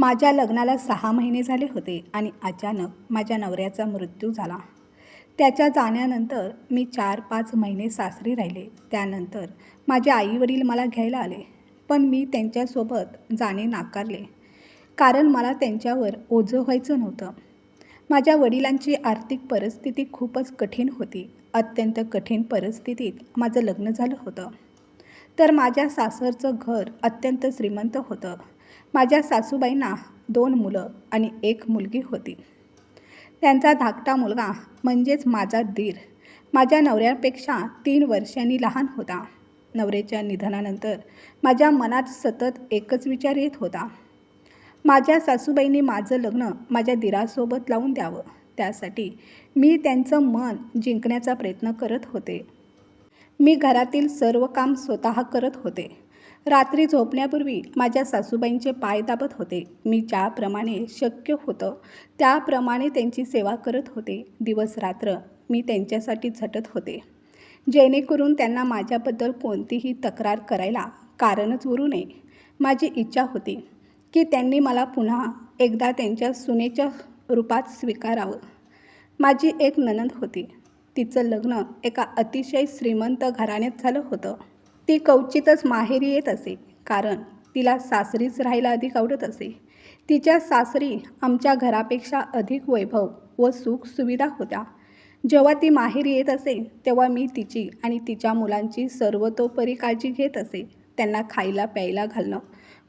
माझ्या लग्नाला सहा महिने झाले होते आणि अचानक माझ्या नवऱ्याचा मृत्यू झाला. त्याच्या जाण्यानंतर मी चार पाच महिने सासरी राहिले. त्यानंतर माझे आईवडील मला घ्यायला आले पण मी त्यांच्यासोबत जाणे नाकारले कारण मला त्यांच्यावर ओझं व्हायचं नव्हतं. माझ्या वडिलांची आर्थिक परिस्थिती खूपच कठीण होती. अत्यंत कठीण परिस्थितीत माझं लग्न झालं होतं. तर माझ्या सासरचं घर अत्यंत श्रीमंत होतं. माझ्या सासूबाईंना दोन मुलं आणि एक मुलगी होती. त्यांचा धाकटा मुलगा म्हणजेच माझा दीर. माझ्या नवऱ्यापेक्षा तीन वर्षांनी लहान होता. नवऱ्याच्या निधनानंतर माझ्या मनात सतत एकच विचार येत होता. माझ्या सासूबाईंनी माझं लग्न माझ्या दिरासोबत लावून द्यावं. त्यासाठी मी त्यांचं मन जिंकण्याचा प्रयत्न करत होते. मी घरातील सर्व काम स्वतः करत होते. रात्री झोपण्यापूर्वी माझ्या सासूबाईंचे पाय दाबत होते. मी ज्याप्रमाणे शक्य होतं त्याप्रमाणे त्यांची सेवा करत होते. दिवस रात्र मी त्यांच्यासाठी झटत होते. जेणेकरून त्यांना माझ्याबद्दल कोणतीही तक्रार करायला कारणच उरू नये. माझी इच्छा होती की त्यांनी मला पुन्हा एकदा त्यांच्या सुनेच्या रूपात स्वीकारावं. माझी एक ननंद होती. तिचं लग्न एका अतिशय श्रीमंत घराण्यात झालं होतं. ती कवचितच माहेरी येत असे कारण तिला सासरीच राहायला अधिक आवडत असे. तिच्या सासरी आमच्या घरापेक्षा अधिक वैभव व सुख सुविधा होत्या. जेव्हा ती माहेरी येत असे तेव्हा मी तिची आणि तिच्या मुलांची सर्वतोपरी काळजी घेत असे. त्यांना खायला प्यायला घालणं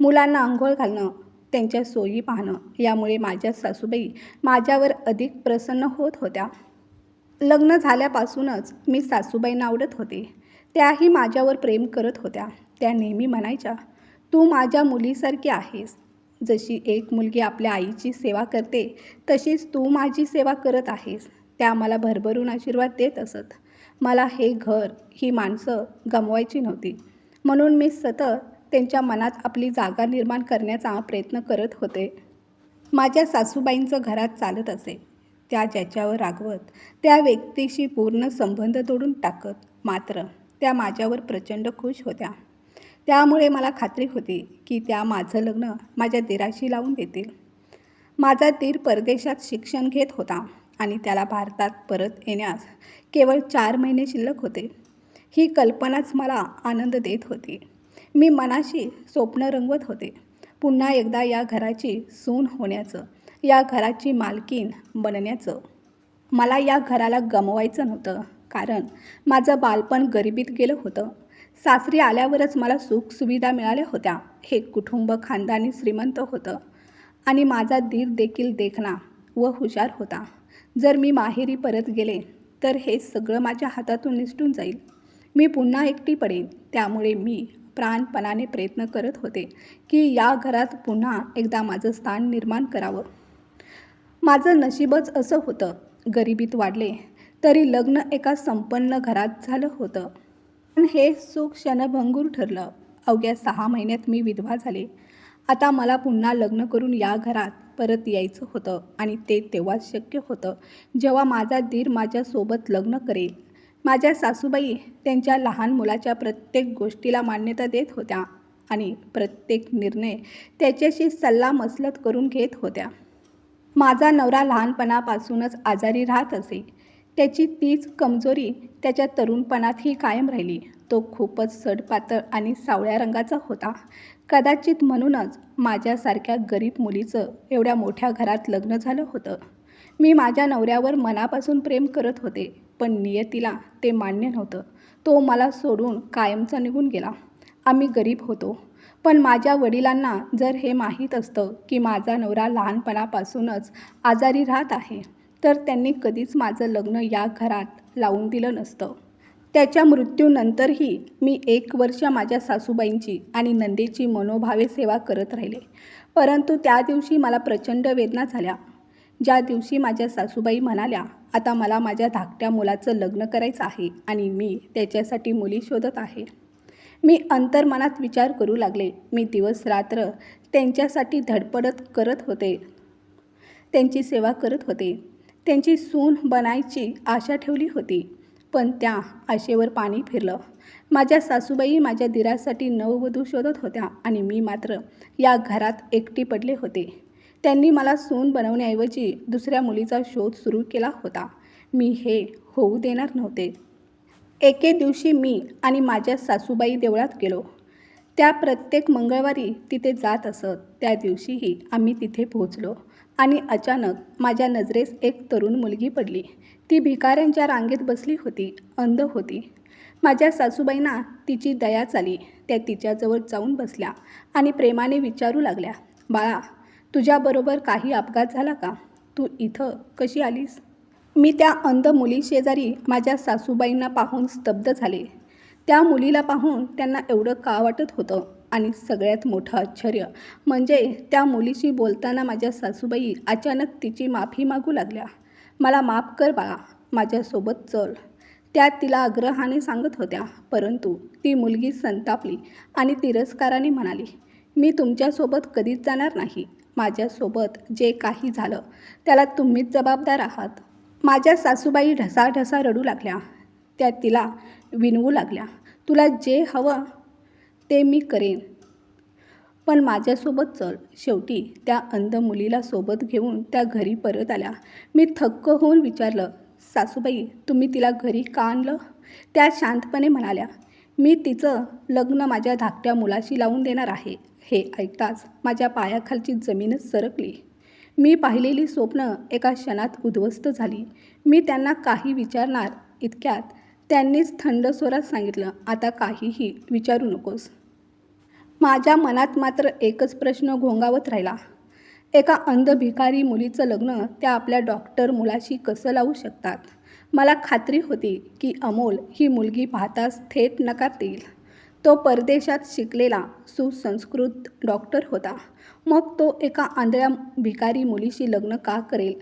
मुलांना आंघोळ घालणं त्यांच्या सोयी पाहणं यामुळे माझ्या सासूबाई माझ्यावर अधिक प्रसन्न होत होत्या. लग्न झाल्यापासूनच मी सासूबाईंना आवडत होते. त्याही माझ्यावर प्रेम करत होत्या. त्या नेहमी म्हणायच्या तू माझ्या मुलीसारखी आहेस. जशी एक मुलगी आपल्या आईची सेवा करते तशीच तू माझी सेवा करत आहेस. त्या मला भरभरून आशीर्वाद देत असत. मला हे घर ही माणसं गमवायची नव्हती. म्हणून मी सतत त्यांच्या मनात आपली जागा निर्माण करण्याचा प्रयत्न करत होते. माझ्या सासूबाईंचं घरात चालत असे. त्या ज्याच्यावर रागवत त्या व्यक्तीशी पूर्ण संबंध तोडून टाकत. मात्र त्या माझ्यावर प्रचंड खुश होत्या. त्यामुळे मला खात्री होती की त्या माझं लग्न माझ्या दिराशी लावून देतील. माझा दीर परदेशात शिक्षण घेत होता आणि त्याला भारतात परत येण्यास केवळ चार महिने शिल्लक होते. ही कल्पनाच मला आनंद देत होती. मी मनाशी स्वप्न रंगवत होते. पुन्हा एकदा या घराची सून होण्याचं या घराची मालकीन बनण्याचं. मला या घराला गमवायचं नव्हतं. कारण माझं बालपण गरिबीत गेलं होतं. सासरी आल्यावरच मला सुखसुविधा मिळाल्या होत्या. हे कुटुंब खानदानी श्रीमंत होतं. आणि माझा दीर देखील देखणा व हुशार होता. जर मी माहेरी परत गेले तर हे सगळं माझ्या हातातून निसटून जाईल. मी पुन्हा एकटी पडेन. त्यामुळे मी प्राणपणाने प्रयत्न करत होते की या घरात पुन्हा एकदा माझं स्थान निर्माण करावं. माझं नशीबच असं होतं. गरिबीत वाढले तरी लग्न एका संपन्न घरात झालं होतं. पण हे सुख क्षणभंगूर ठरलं. अवघ्या सहा महिन्यात मी विधवा झाले. आता मला पुन्हा लग्न करून या घरात परत यायचं होतं आणि ते तेव्हाच शक्य होतं जेव्हा माझा दीर माझ्यासोबत लग्न करेल. माझ्या सासूबाई त्यांच्या लहान मुलाच्या प्रत्येक गोष्टीला मान्यता देत होत्या आणि प्रत्येक निर्णय त्याच्याशी सल्लामसलत करून घेत होत्या. माझा नवरा लहानपणापासूनच आजारी राहत असे. त्याची तीच कमजोरी त्याच्या तरुणपणातही कायम राहिली. तो खूपच सडपातळ आणि सावळ्या रंगाचा होता. कदाचित म्हणूनच माझ्यासारख्या गरीब मुलीचं एवढ्या मोठ्या घरात लग्न झालं होतं. मी माझ्या नवऱ्यावर मनापासून प्रेम करत होते पण नियतीला ते मान्य नव्हतं. तो मला सोडून कायमचा निघून गेला. आम्ही गरीब होतो. पण माझ्या वडिलांना जर हे माहीत असतं की माझा नवरा लहानपणापासूनच आजारी राहत आहे तर त्यांनी कधीच माझं लग्न या घरात लावून दिलं नसतं. त्याच्या मृत्यूनंतरही मी एक वर्ष माझ्या सासूबाईंची आणि नंदेची मनोभावे सेवा करत राहिले. परंतु त्या दिवशी मला प्रचंड वेदना झाल्या. ज्या दिवशी माझ्या सासूबाई म्हणाल्या आता मला माझ्या धाकट्या मुलाचं लग्न करायचं आहे आणि मी त्याच्यासाठी मुली शोधत आहे. मी अंतर्मनात विचार करू लागले. मी दिवस रात्र त्यांच्यासाठी धडपडत करत होते. त्यांची सेवा करत होते. त्यांची सून बनायची आशा ठेवली होती. पण त्या आशेवर पाणी फिरलं. माझ्या सासूबाई माझ्या दिरासाठी नववधू शोधत होत्या आणि मी मात्र या घरात एकटी पडले होते. त्यांनी मला सून बनवण्याऐवजी दुसऱ्या मुलीचा शोध सुरू केला होता. मी हे होऊ देणार नव्हते. एके दिवशी मी आणि माझ्या सासूबाई देवळात गेलो. त्या प्रत्येक मंगळवारी तिथे जात असत. त्या दिवशीही आम्ही तिथे पोहोचलो. आणि अचानक माझ्या नजरेस एक तरुण मुलगी पडली. ती भिकाऱ्यांच्या रांगेत बसली होती अंध होती. माझ्या सासूबाईंना तिची दया चाली त्या तिच्याजवळ जाऊन बसल्या आणि प्रेमाने विचारू लागल्या बाळा तुझ्याबरोबर काही अपघात झाला का? तू इथं कशी आलीस? मी त्या अंध मुली शेजारी माझ्या सासूबाईंना पाहून स्तब्ध झाले. त्या मुलीला पाहून त्यांना एवढं का वाटत होतं? आणि सगळ्यात मोठं आश्चर्य म्हणजे त्या मुलीशी बोलताना माझ्या सासूबाई अचानक तिची माफी मागू लागल्या. मला माफ कर बाळा माझ्यासोबत चल. त्या तिला आग्रहाने सांगत होत्या परंतु ती मुलगी संतापली आणि तिरस्काराने म्हणाली मी तुमच्यासोबत कधीच जाणार नाही. माझ्यासोबत जे काही झालं त्याला तुम्हीच जबाबदार आहात. माझ्या सासूबाई ढसाढसा रडू लागल्या. त्या तिला विनवू लागल्या तुला जे हवं ते मी करेन. पण माझ्यासोबत चल. शेवटी त्या अंध मुलीला सोबत घेऊन त्या घरी परत आल्या. मी थक्क होऊन विचारलं सासूबाई तुम्ही तिला घरी का आणलं? त्या शांतपणे म्हणाल्या मी तिचं लग्न माझ्या धाकट्या मुलाशी लावून देणार आहे. हे ऐकताच माझ्या पायाखालची जमीनच सरकली. मी पाहिलेली स्वप्न एका क्षणात उद्ध्वस्त झाली. मी त्यांना काही विचारणार इतक्यात त्यांनीच थंड स्वरात सांगितलं आता काहीही विचारू नकोस. माझ्या मनात मात्र एकच प्रश्न घोंगावत राहिला. एका अंध भिकारी मुलीचं लग्न त्या आपल्या डॉक्टर मुलाशी कसं लावू शकतात? मला खात्री होती की अमोल ही मुलगी पाहताच थेट नकार देईल. तो परदेशात शिकलेला सुसंस्कृत डॉक्टर होता. मग तो एका आंधळ्या भिकारी मुलीशी लग्न का करेल?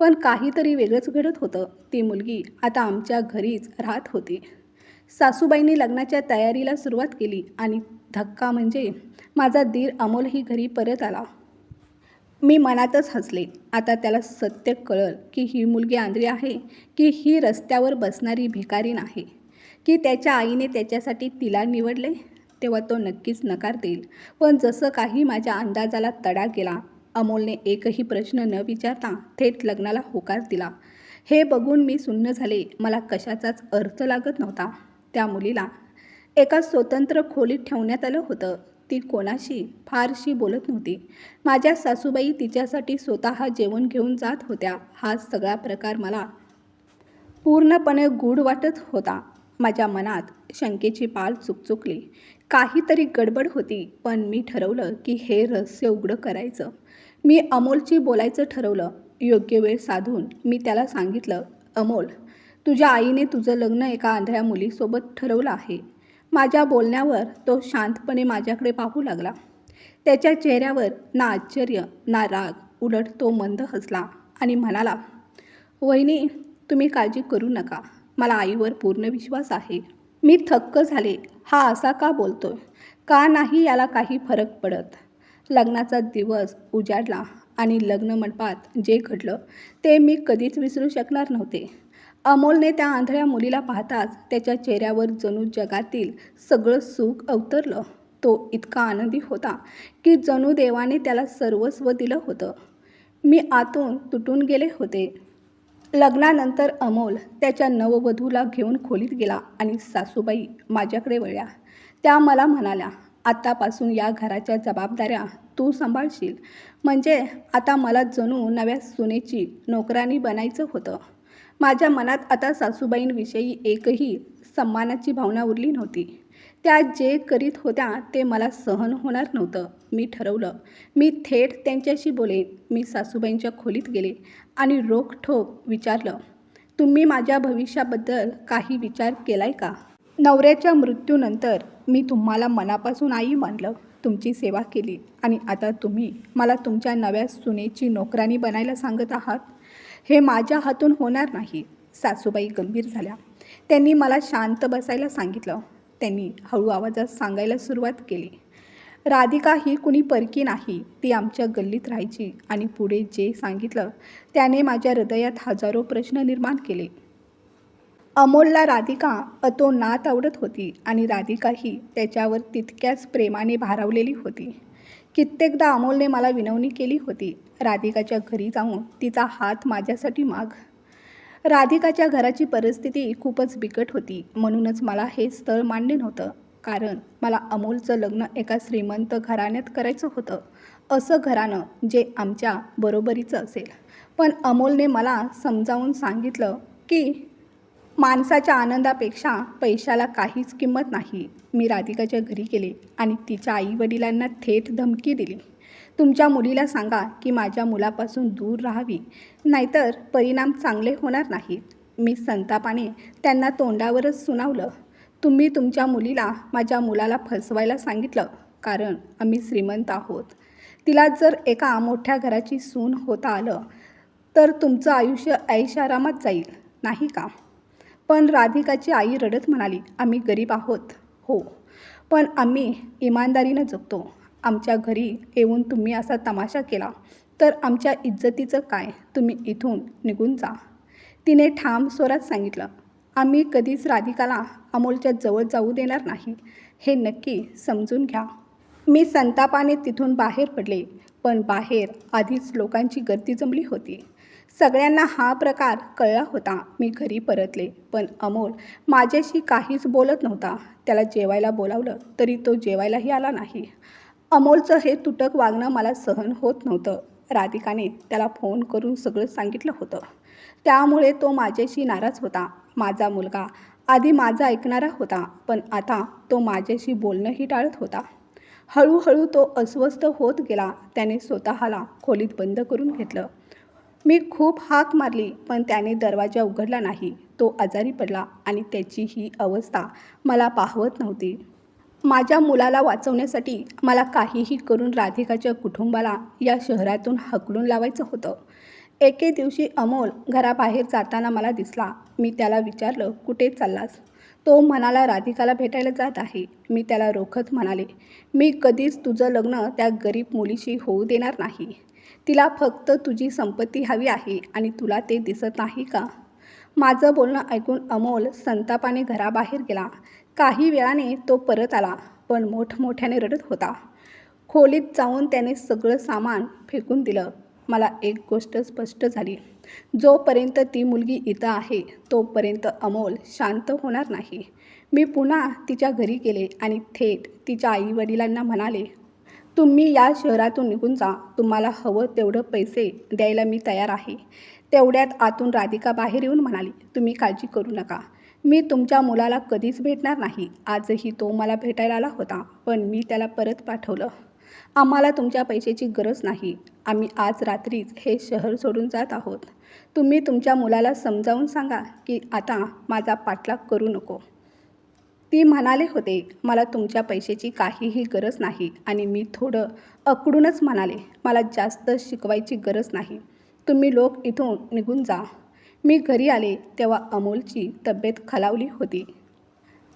पण काहीतरी वेगळंच घडत होतं. ती मुलगी आता आमच्या घरीच राहत होती. सासूबाईंनी लग्नाच्या तयारीला सुरुवात केली आणि धक्का म्हणजे माझा दीर अमोलही घरी परत आला. मी मनातच हसले. आता त्याला सत्य कळल की ही मुलगी आंधळी आहे की ही रस्त्यावर बसणारी भिकारी नाही. की त्याच्या आईने त्याच्यासाठी तिला निवडले तेव्हा तो नक्कीच नकार देईल. पण जसं काही माझ्या अंदाजाला तडा गेला अमोलने एकही प्रश्न न विचारता थेट लग्नाला होकार दिला. हे बघून मी सुन्न झाले. मला कशाचाच अर्थ लागत नव्हता. त्या मुलीला एका स्वतंत्र खोलीत ठेवण्यात आलं होतं. ती कोणाशी? फारशी बोलत नव्हती. माझ्या सासूबाई तिच्यासाठी स्वतः जेवण घेऊन जात होत्या. हा सगळा प्रकार मला पूर्णपणे गूढ वाटत होता. माझ्या मनात शंकेची पाल चुकचुकली. काहीतरी गडबड होती पण मी ठरवलं की हे रहस्य उघडं करायचं. मी अमोलची बोलायचं ठरवलं. योग्य वेळ साधून मी त्याला सांगितलं अमोल तुझ्या आईने तुझं लग्न एका आंधळ्या मुलीसोबत ठरवलं आहे. माझ्या बोलण्यावर तो शांतपणे माझ्याकडे पाहू लागला. त्याच्या चेहऱ्यावर ना आश्चर्य ना राग उलट तो मंद हसला आणि म्हणाला वहिनी तुम्ही काळजी करू नका. मला आईवर पूर्ण विश्वास आहे. मी थक्क झाले. हा असा का बोलतोय? का नाही याला काही फरक पडत? लग्नाचा दिवस उजाडला आणि लग्न मंडपात जे घडलं ते मी कधीच विसरू शकणार नव्हते. अमोलने त्या आंधळ्या मुलीला पाहताच त्याच्या चेहऱ्यावर जणू जगातील सगळं सुख अवतरलं. तो इतका आनंदी होता की जणू देवाने त्याला सर्वस्व दिलं होतं. मी आतून तुटून गेले होते. लग्नानंतर अमोल त्याच्या नववधूला घेऊन खोलीत गेला आणि सासूबाई माझ्याकडे वळल्या. त्या मला म्हणाल्या आत्तापासून या घराच्या जबाबदाऱ्या तू सांभाळशील. म्हणजे आता मला जणू नव्या सुनेची नोकरानी बनायचं होतं. माझ्या मनात आता सासूबाईंविषयी एकही सन्मानाची भावना उरली नव्हती. त्या जे करीत होत्या ते मला सहन होणार नव्हतं. मी ठरवलं. मी थेट त्यांच्याशी बोलेन. मी सासूबाईंच्या खोलीत गेले आणि रोखठोक विचारलं तुम्ही माझ्या भविष्याबद्दल काही विचार केलाय का? नवऱ्याच्या मृत्यूनंतर मी तुम्हाला मनापासून आई मानलं. तुमची सेवा केली आणि आता तुम्ही मला तुमच्या नव्या सुनेची नोकरानी बनायला सांगत आहात. हे माझ्या हातून होणार नाही. सासूबाई गंभीर झाल्या. त्यांनी मला शांत बसायला सांगितलं. त्यांनी हळू आवाजात सांगायला सुरुवात केली. राधिका ही कुणी परकी नाही. ती आमच्या गल्लीत राहायची आणि पुढे जे सांगितलं त्याने माझ्या हृदयात हजारो प्रश्न निर्माण केले. अमोलला राधिका अतो नात आवडत होती आणि राधिकाही त्याच्यावर तितक्याच प्रेमाने भारावलेली होती. कित्येकदा अमोलने मला विनवणी केली होती राधिकाच्या घरी जाऊन तिचा हात माझ्यासाठी माग. राधिकाच्या घराची परिस्थिती खूपच बिकट होती म्हणूनच मला हे स्थळ मान्य नव्हतं कारण मला अमोलचं लग्न एका श्रीमंत घराण्यात करायचं होतं असं घराणं जे आमच्या बरोबरीचं असेल. पण अमोलने मला समजावून सांगितलं की माणसाच्या आनंदापेक्षा पैशाला काहीच किंमत नाही. मी राधिकाच्या घरी गेले आणि तिच्या आईवडिलांना थेट धमकी दिली. तुमच्या मुलीला सांगा की माझ्या मुलापासून दूर राहावी नाहीतर परिणाम चांगले होणार नाहीत. मी संतापाने त्यांना तोंडावरच सुनावलं. तुम्ही तुमच्या मुलीला माझ्या मुलाला फसवायला सांगितलं कारण आम्ही श्रीमंत आहोत. तिला जर एका मोठ्या घराची सून होता आलं तर तुमचं आयुष्य ऐशारामात जाईल नाही का? पण राधिकाची आई रडत म्हणाली आम्ही गरीब आहोत. हो. पण आम्ही इमानदारीनं जगतो. आमच्या घरी येऊन तुम्ही असा तमाशा केला तर आमच्या इज्जतीचं काय? तुम्ही इथून निघून जा. तिने ठाम स्वरात सांगितलं आम्ही कधीच राधिकाला अमोलच्या जवळ जाऊ देणार नाही. हे नक्की समजून घ्या. मी संतापाने तिथून बाहेर पडले पण बाहेर आधीच लोकांची गर्दी जमली होती. सगळ्यांना हा प्रकार कळला होता. मी घरी परतले पण अमोल माझ्याशी काहीच बोलत नव्हता. त्याला जेवायला बोलावलं तरी तो जेवायलाही आला नाही. अमोलचं हे तुटक वागणं मला सहन होत नव्हतं. राधिकाने त्याला फोन करून सगळं सांगितलं होतं. त्यामुळे तो माझ्याशी नाराज होता. माझा मुलगा आधी माझा ऐकणारा होता पण आता तो माझ्याशी बोलणंही टाळत होता. हळूहळू तो अस्वस्थ होत गेला. त्याने स्वतःला खोलीत बंद करून घेतलं. मी खूप हाक मारली पण त्याने दरवाजा उघडला नाही. तो आजारी पडला आणि त्याची ही अवस्था मला पाहवत नव्हती. माझ्या मुलाला वाचवण्यासाठी मला काहीही करून राधिकाच्या कुटुंबाला या शहरातून हकलून लावायचं होतं. एके दिवशी अमोल घराबाहेर जाताना मला दिसला. मी त्याला विचारलं कुठे चाललास? तो म्हणाला राधिकाला भेटायला जात आहे. मी त्याला रोखत म्हणाले मी कधीच तुझं लग्न त्या गरीब मुलीशी होऊ देणार नाही. तिला फक्त तुझी संपत्ती हवी आहे आणि तुला ते दिसत नाही का? माझं बोलणं ऐकून अमोल संतापाने घराबाहेर गेला. काही वेळाने तो परत आला पण मोठमोठ्याने रडत होता. खोलीत जाऊन त्याने सगळं सामान फेकून दिलं. मला एक गोष्ट स्पष्ट झाली. जोपर्यंत ती मुलगी इथं आहे तोपर्यंत अमोल शांत होणार नाही. मी पुन्हा तिच्या घरी गेले आणि थेट तिच्या आईवडिलांना म्हणाले तुम्ही या शहरातून निघून जा. तुम्हाला हवं तेवढं पैसे द्यायला मी तयार आहे. तेवढ्यात आतून राधिका बाहेर येऊन म्हणाली तुम्ही काळजी करू नका. मी तुमच्या मुलाला कधीच भेटणार नाही. आजही तो मला भेटायला आला होता पण मी त्याला परत पाठवलं. आम्हाला तुमच्या पैशाची गरज नाही. आम्ही आज रात्रीच हे शहर सोडून जात आहोत. तुम्ही तुमच्या मुलाला समजावून सांगा की आता माझा पाठलाग करू नको. ती म्हणाले होते मला तुमच्या पैशाची काहीही गरज नाही. आणि मी थोडं अकडूनच म्हणाले मला जास्त शिकवायची गरज नाही. तुम्ही लोक इथून निघून जा. मी घरी आले तेव्हा अमोलची तब्येत खालावली होती.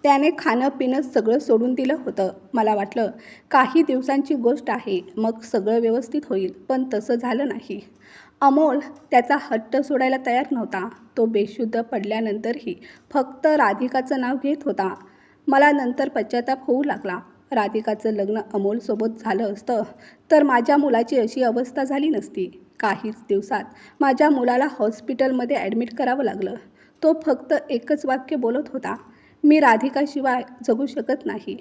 त्याने खाणं पिणं सगळं सोडून दिलं होतं. मला वाटलं काही दिवसांची गोष्ट आहे मग सगळं व्यवस्थित होईल पण तसं झालं नाही. अमोल त्याचा हट्ट सोडायला तयार नव्हता. तो बेशुद्ध पडल्यानंतरही फक्त राधिकाचं नाव घेत होता. मला नंतर पश्चाताप होऊ लागला. राधिकाचं लग्न अमोलसोबत झालं असतं तर माझ्या मुलाची अशी अवस्था झाली नसती. काहीच दिवसात माझ्या मुलाला हॉस्पिटलमध्ये ॲडमिट करावं लागलं. तो फक्त एकच वाक्य बोलत होता मी राधिकाशिवाय जगू शकत नाही.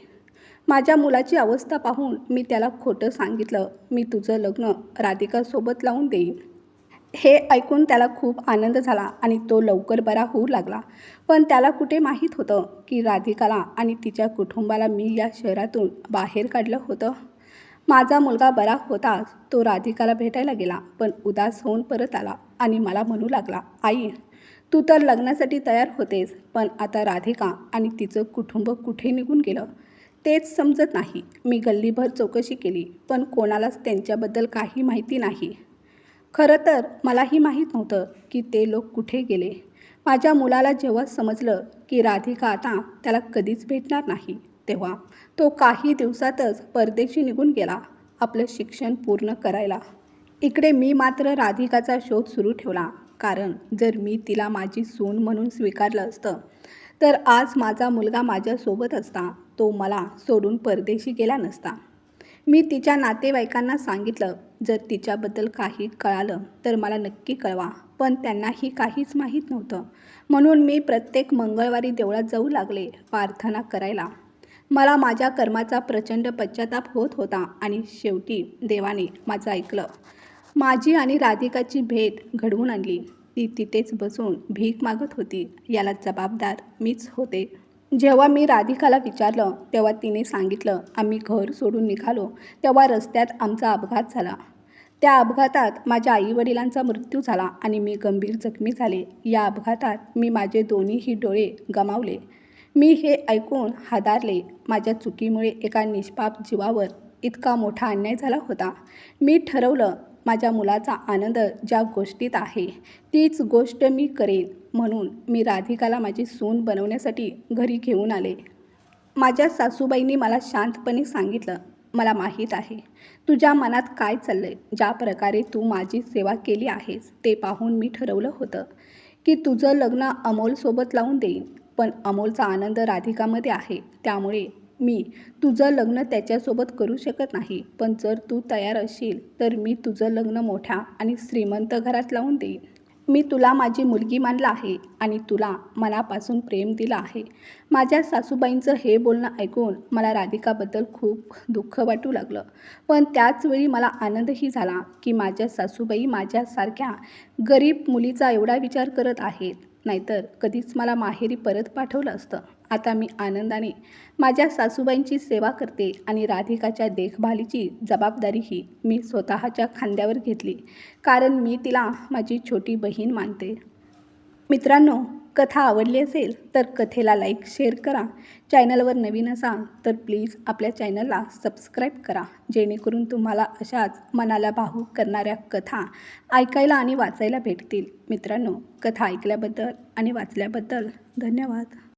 माझ्या मुलाची अवस्था पाहून मी त्याला खोटं सांगितलं. मी तुझं लग्न राधिकासोबत लावून देईन. हे ऐकून त्याला खूप आनंद झाला आणि तो लवकर बरा होऊ लागला. पण त्याला कुठे माहीत होतं की राधिकाला आणि तिच्या कुटुंबाला मी या शहरातून बाहेर काढलं होतं? माझा मुलगा बरा होताच तो राधिकाला भेटायला गेला पण उदास होऊन परत आला आणि मला म्हणू लागला आई तू तर लग्नासाठी तयार होतेस पण आता राधिका आणि तिचं कुटुंब कुठे निघून गेलं? तेच समजत नाही. मी गल्लीभर चौकशी केली पण कोणालाच त्यांच्याबद्दल काही माहिती नाही. खरं तर मलाही माहीत नव्हतं की ते लोक कुठे गेले. माझ्या मुलाला जेव्हा समजलं की राधिका आता त्याला कधीच भेटणार नाही तेव्हा तो काही दिवसातच परदेशी निघून गेला आपलं शिक्षण पूर्ण करायला. इकडे मी मात्र राधिकाचा शोध सुरू ठेवला कारण जर मी तिला माझी सून म्हणून स्वीकारलं असतं तर आज माझा मुलगा माझ्यासोबत असता तो मला सोडून परदेशी गेला नसता. मी तिच्या नातेवाईकांना सांगितलं जर तिच्याबद्दल काही कळालं तर मला नक्की कळवा. पण त्यांनाही काहीच माहीत नव्हतं. म्हणून मी प्रत्येक मंगळवारी देवळात जाऊ लागले प्रार्थना करायला. मला माझ्या कर्माचा प्रचंड पश्चाताप होत होता आणि शेवटी देवाने माझं ऐकलं. माझी आणि राधिकाची भेट घडवून आणली. ती तिथेच बसून भीक मागत होती. याला जबाबदार मीच होते. जेव्हा मी राधिकाला विचारलं तेव्हा तिने सांगितलं आम्ही घर सोडून निघालो तेव्हा रस्त्यात आमचा अपघात झाला. त्या अपघातात माझ्या आईवडिलांचा मृत्यू झाला आणि मी गंभीर जखमी झाले. या अपघातात मी माझे दोन्हीही डोळे गमावले. मी हे ऐकून हादारले. माझ्या चुकीमुळे एका निष्पाप जीवावर इतका मोठा अन्याय झाला होता. मी ठरवलं माझ्या मुलाचा आनंद ज्या गोष्टीत आहे तीच गोष्ट मी करेन. म्हणून मी राधिकाला माझी सून बनवण्यासाठी घरी घेऊन आले. माझ्या सासूबाईंनी मला शांतपणे सांगितलं मला माहीत आहे. तुझ्या मनात काय चाललं आहे ज्या प्रकारे तू माझी सेवा केली आहेस ते पाहून मी ठरवलं होतं की तुझं लग्न अमोलसोबत लावून देईन. पण अमोलचा आनंद राधिकामध्ये आहे. त्यामुळे मी तुझं लग्न त्याच्यासोबत करू शकत नाही. पण जर तू तयार असशील तर मी तुझं लग्न मोठ्या आणि श्रीमंत घरात लावून देईन. मी तुला माझी मुलगी मानलं आहे आणि तुला मनापासून प्रेम दिलं आहे. माझ्या सासूबाईंचं हे बोलणं ऐकून मला राधिकाबद्दल खूप दुःख वाटू लागलं. पण त्याचवेळी मला आनंदही झाला की माझ्या सासूबाई माझ्यासारख्या गरीब मुलीचा एवढा विचार करत आहेत. नाहीतर कधीच मला माहेरी परत पाठवलं असतं. आता मी आनंदाने माझ्या सासूबाईंची सेवा करते आणि राधिकाच्या देखभालीची जबाबदारीही मी स्वतःच्या खांद्यावर घेतली. कारण मी तिला माझी छोटी बहीण मानते. मित्रांनो कथा आवडली असेल तर कथेला लाईक शेअर करा. चॅनलवर नवीन असाल तर प्लीज आपल्या चॅनलला सबस्क्राईब करा. जेणेकरून तुम्हाला अशाच मनाला भावूक करणाऱ्या कथा ऐकायला आणि वाचायला भेटतील. मित्रांनो कथा ऐकल्याबद्दल आणि वाचल्याबद्दल धन्यवाद.